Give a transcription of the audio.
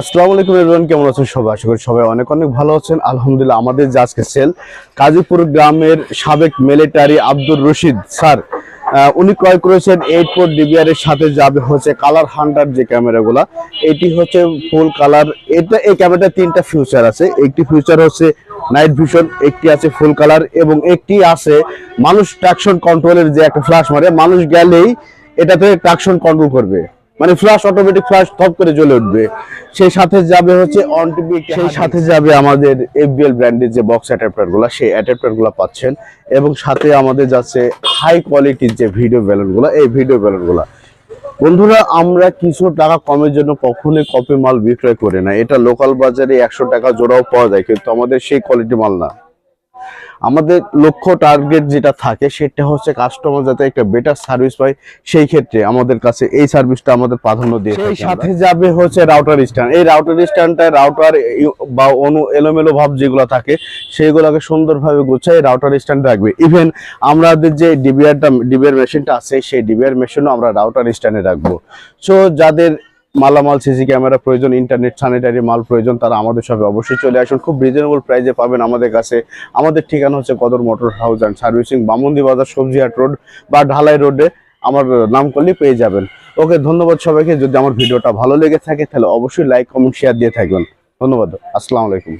আসসালামু আলাইকুম এভরিওয়ান কেমন আছেন সবাই? আশা করি সবাই অনেক অনেক ভালো আছেন। আলহামদুলিল্লাহ, আমাদের যে আজকে সেল কাজীপুর গ্রামের সাবেক মিলিটারি আব্দুর রশিদ স্যার উনি ক্রয় করেছেন এইট ফোর ডিবিআর এর সাথে যাবে হচ্ছে কালার হান্টার যে ক্যামেরাগুলা এটি হচ্ছে ফুল কালার এটা, এই ক্যামেরাটা তিনটা ফিউচার আছে। একটি ফিউচার হচ্ছে নাইট ভিশন একটি আছে ফুল কালার এবং একটি আছে মানুষ ট্রাকশন কন্ট্রোলের যে একটা ফ্ল্যাশ মারে, মানুষ গেলেই এটাতে ট্রাকশন কন্ট্রোল করবে। মানে ফ্ল্যাশ অটোমেটিক ফ্ল্যাশ থপ করে জ্বলে উঠবে। সেই সাথে যাবে হচ্ছে অন টিভি সেই সাথে যাবে আমাদের এফবিএল ব্র্যান্ডের যে বক্স অ্যাডাপ্টারগুলা সেই অ্যাডাপ্টারগুলা পাচ্ছেন। এবং সাথে আমাদের যাচ্ছে হাই কোয়ালিটির যে ভিডিও ব্যালনগুলা এই ভিডিও ব্যালনগুলা। বন্ধুরা আমরা কিছু টাকা কমের জন্য কখনোই কপি মাল বিক্রয় করি না। এটা লোকাল বাজারে একশো টাকা জোড়াও পাওয়া যায় কিন্তু আমাদের সেই কোয়ালিটি মাল না। আমাদের লক্ষ্য টার্গেট যেটা থাকে সেটা হচ্ছে কাস্টমার যাতে একটা বেটার সার্ভিস পায় সেই ক্ষেত্রে আমাদের কাছে এই সার্ভিসটা আমাদের প্রাধান্য দিয়ে সেই সাথে যাবে হচ্ছে রাউটার স্ট্যান্ড এই রাউটার স্ট্যান্ডটা রাউটার বা অনু এলোমেলো ভাব যেগুলো থাকে সেইগুলোকে সুন্দরভাবে গুছাই রাউটার স্ট্যান্ড রাখবে। ইভেন আমাদের যে ডিবিআরটা ডিবিআর মেশিনটা আছে সেই ডিবিআর মেশিনও আমরা রাউটার স্ট্যান্ডে রাখব। সো যাদের মালামাল, সিসি ক্যামেরা প্রয়োজন, ইন্টারনেট স্যানিটারি মাল প্রয়োজন, তারা আমাদের সবে অবশ্যই চলে আসুন। খুব রিজনেবল প্রাইসে পাবেন আমাদের কাছে। আমাদের ঠিকানা হচ্ছে Kadar motor house and servicing, Bamandi Bazar, Sabjihat road বা ঢালাই রোডে আমার নাম করলেই পেয়ে যাবেন। ওকে, ধন্যবাদ সবাইকে। যদি আমার ভিডিওটা ভালো লেগে থাকে, তাহলে অবশ্যই লাইক কমেন্ট শেয়ার দিয়ে থাকবেন। ধন্যবাদ। আসসালামু আলাইকুম।